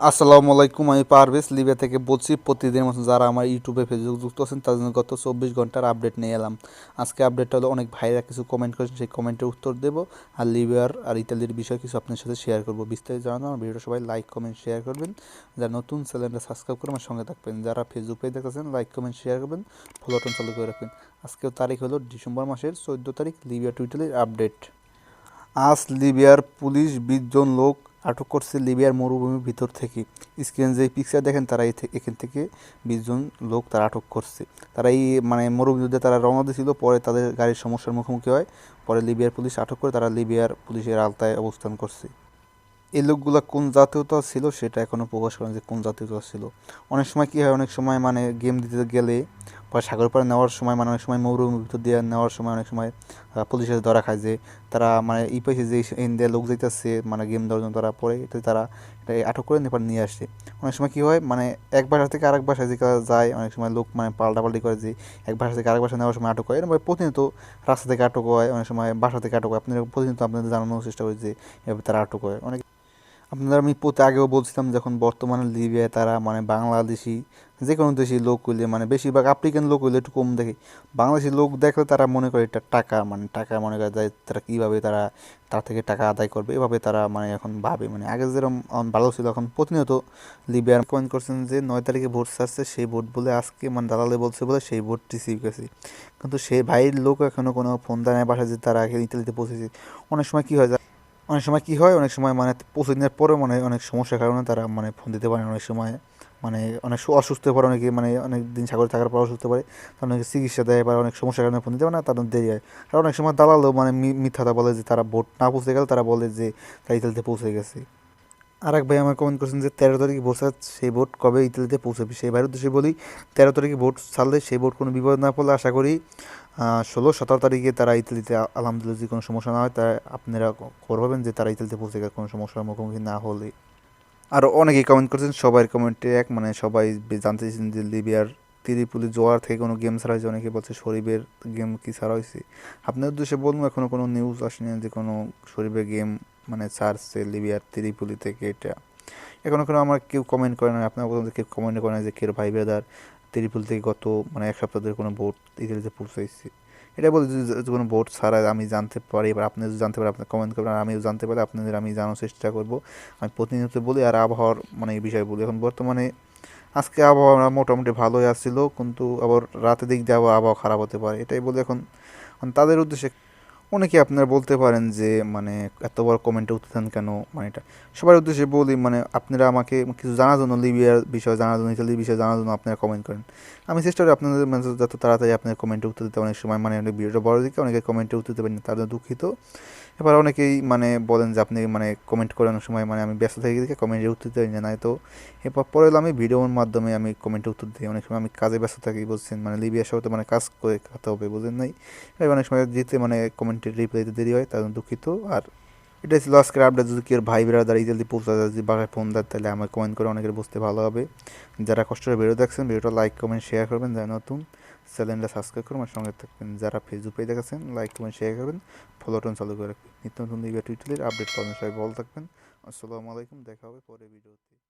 আসসালামু আলাইকুম, আমি পারভেজ লিবিয়া থেকে বলছি, প্রতিদিনের মতো যারা আমার ইউটিউবে, ফেসবুক যুক্ত আছেন, তাদের জন্য গত চব্বিশ ঘণ্টার আপডেট নিয়ে এলাম। আজকে আপডেটটা হলো, অনেক ভাইরা কিছু কমেন্ট করেছেন সেই কমেন্টের উত্তর দেবো আর লিবিয়ার আর ইতালির বিষয়ে কিছু আপনার সাথে শেয়ার করব। বিস্তারিত জানানো আমার ভিডিওটা সবাই লাইক কমেন্ট শেয়ার করবেন। যারা নতুন চ্যানেলটা সাবস্ক্রাইব করে আমার সঙ্গে থাকবেন, যারা ফেসবুক পেজ দেখতেছেন লাইক কমেন্ট শেয়ার করবেন ফলো বাটন চালু করে রাখবেন। আজকের তারিখ হলো ডিসেম্বর মাসের চোদ্দ তারিখ, লিবিয়া টুইটারের আপডেট। আজ লিবিয়ার পুলিশ বিশ জন লোক আটক করছে লিবিয়ার মরুভূমির ভিতর থেকে। স্ক্রিন যে পিকচার দেখেন, তারা এখান থেকে বিশ জন লোক তারা আটক করছে। তারা এই মানে মরুভূমিতে তারা রওনা দিয়েছিল, পরে তাদের গাড়ির সমস্যার মুখোমুখি হয়, পরে লিবিয়ার পুলিশ আটক করে তারা লিবিয়ার পুলিশের আলতায় অবস্থান করছে। এই লোকগুলা কোন জাতীয়তা ছিল সেটা এখনও প্রকাশ করেন যে কোন জাতীয়তা ছিল। অনেক সময় কী হয়, অনেক সময় মানে গেম দিতে গেলে পরে সাগর পাড়ে নেওয়ার সময় মানে অনেক সময় মরুভূমির ভিতর দিয়ে নেওয়ার সময় অনেক সময় পুলিশের ধরা খায় যে তারা মানে এই পাশে যে ইন্ডিয়া লোক যাইতেছে মানে গেম দেওয়ার জন্য তারা পরে এটা তারা এটা আটক করে নেপাল নিয়ে আসে। অনেক সময় কী হয় মানে এক বাসা থেকে আরেক বাসায় যে যায়, অনেক সময় লোক মানে পাল্টাপাল্টি করে যে এক বাসা থেকে আরেক বাসা নেওয়ার সময় আটক হয়। এরকম প্রতিনিয়ত রাস্তা থেকে আটক হয়, অনেক সময় বাসা থেকে আটক হয়। আপনাদের প্রতিনিয়ত আপনাদের জানানোর চেষ্টা করি যে এভাবে তারা আটক হয়। অনেক আপনারা আমি প্রতি আগেও বলছিলাম যখন বর্তমানে লিবিয়ায় তারা মানে বাংলাদেশি যে কোনো দেশি লোক হইলে মানে বেশিরভাগ আফ্রিকান লোক হইলে একটু কম দেখে। বাংলাদেশি লোক দেখলে তারা মনে করে এটা টাকা মানে টাকা মনে করে যায় তারা কীভাবে তারা, তার থেকে টাকা আদায় করবে, এভাবে তারা মানে এখন ভাবে। মানে আগে যেরকম ভালো ছিল, এখন প্রতিনিয়ত লিবিয়ার কমেন্ট করছেন যে, নয় তারিখে ভোট ছাড়ছে, সেই ভোট বলে আজকে মানে দালালে বলছে বলে সেই ভোট রিসিভ গেছে কিন্তু সেই ভাইয়ের লোক এখনও কোনো ফোন দেয় না বাসায় যে তারা ইতালিতে পৌঁছেছে। অনেক সময় কী হয় অনেক সময় কি হয়, অনেক সময় মানে পৌঁছে দিনের পরে মানে অনেক সমস্যার কারণে তারা মানে ফোন দিতে পারে অনেক সময় মানে অনেক অসুস্থ হয়ে পড়ে, অনেকে মানে অনেক দিন সাগরে থাকার পর অসুস্থ পারে তারা অনেকে চিকিৎসা দেয় বা অনেক সমস্যার কারণে ফোন দিতে পারে না, তাদের দেরি হয়। আর অনেক সময় দালালও মানে মি- মিথ্যাটা বলে যে তারা ভোট না পৌঁছে গেলে তারা বলে যে তারা ইতালিতে পৌঁছে গেছে। আর এক ভাই আমার কমেন্ট করেছেন যে, তেরো তারিখে ছাড় সেই ভোট কবে ইতালিতে পৌঁছাবে? সেই ভাইয়ের উদ্দেশ্যে বলি, তেরো তারিখে ভোট ছাড়লে সেই ভোট কোনো বিপদ না পড়লে আশা করি ষোলো, সতেরো তারিখে তারা ইতালিতে আলহামদুলিল্লাহ যদি কোনো সমস্যা না হয়, তা আপনারা খবর পাবেন যে তারা ইতালিতে পৌঁছে গেলে কোনো সমস্যার মুখোমুখি না হলে। আরও অনেকেই কমেন্ট করছেন সবার কমেন্টে এক মানে সবাই জানতে চেয়েছেন যে লিবিয়ার ত্রিপুলি জোয়ার থেকে কোনো গেম ছাড়া হয়েছে, অনেকে বলছে শরীফের গেম কি ছাড়া হয়েছে। আপনার উদ্দেশ্যে বলব এখনও কোনো নিউজ আসেনি যে কোনো শরীফের গেম মানে ছাড়ছে লিবিয়ার ত্রিপুলি থেকে এটা। এখনও কোনো আমার কেউ কমেন্ট করে না আপনার পর্যন্ত কেউ কমেন্ট করে না যে কেউ ভাই বেদার ত্রিপুল থেকে গত মানে এক সপ্তাহ ধরে কোনো ভোট ইতালিতে পৌঁছাইছে এটা বলে যদি যদি কোনো ভোট ছাড়া আমি জানতে পারি, এবার আপনি যদি জানতে পারেন আপনার কমেন্ট করবেন, আর আমিও জানতে পারি, আপনাদের আমি জানার চেষ্টা করব। আমি প্রতিনিয়ত বলি, আর আবহাওয়ার মানে এই বিষয়ে বলি। এখন বর্তমানে আজকে আবহাওয়া মোটামুটি ভালোই আসছিল, কিন্তু আবার রাতের দিক দিয়ে আবার আবহাওয়া খারাপ হতে পারে। এটাই বলে এখন তাদের উদ্দেশ্যে অনেকে আপনারা বলতে পারেন যে মানে এত বড় কমেন্টে উত্তর দেন কেন? মানে এটা সবার উদ্দেশ্যে বলি মানে আপনারা আমাকে কিছু জানার জন্য লিবিয়ার বিষয়ে জানার জন্য ইতালির বিষয়ে জানার জন্য আপনারা কমেন্ট করেন। আমি চেষ্টা করি আপনাদের মানে যত তাড়াতাড়ি আপনার কমেন্টে উত্তর দিতে। অনেক সময় মানে অনেক ভিডিওটা বড় দিকে অনেকে কমেন্টে উত্তর দিতে পারেন, তার জন্য দুঃখিত। এবার অনেকেই মানে বলেন যে আপনি মানে কমেন্ট করেন অনেক সময় মানে আমি ব্যস্ত থাকি দেখে কমেন্টের উত্তর দিই না। তো, এরপর পরে আমি ভিডিওর মাধ্যমে আমি কমেন্টে উত্তর দিই। অনেক সময় আমি কাজে ব্যস্ত থাকি বলছেন মানে লিবিয়ার সাথে মানে কাজ করে খাতে হবে বুঝলেন নাই? অনেক সময় যেতে মানে কমেন্টের রিপ্লাই দিতে দেরি হয় তার দুঃখিত। আর এটাই ছিল আজকের আপডেট যদি কেউ ভাই বেড়াদার জলদি পৌঁছা যায় যদি বাসায় ফোন দেয়, তাহলে আমার কমেন্ট করে অনেকের বুঝতে ভালো হবে। যারা কষ্ট করে ভিডিও দেখছেন ভিডিওটা লাইক কমেন্ট শেয়ার করবেন। যারা নতুন চ্যানেলটা সাবস্ক্রাইব করুন আমার সঙ্গে থাকবেন। যারা ফেসবুক পেয়ে দেখেছেন লাইক কমেন্ট শেয়ার করবেন। ফলোটন চালু করে রাখবেন। নিত্য নতুন দিবে টুইটারের আপডেট পাবেন। সবাই ভালো থাকবেন। আসসালামু আলাইকুম। দেখা হবে পরে ভিডিওতে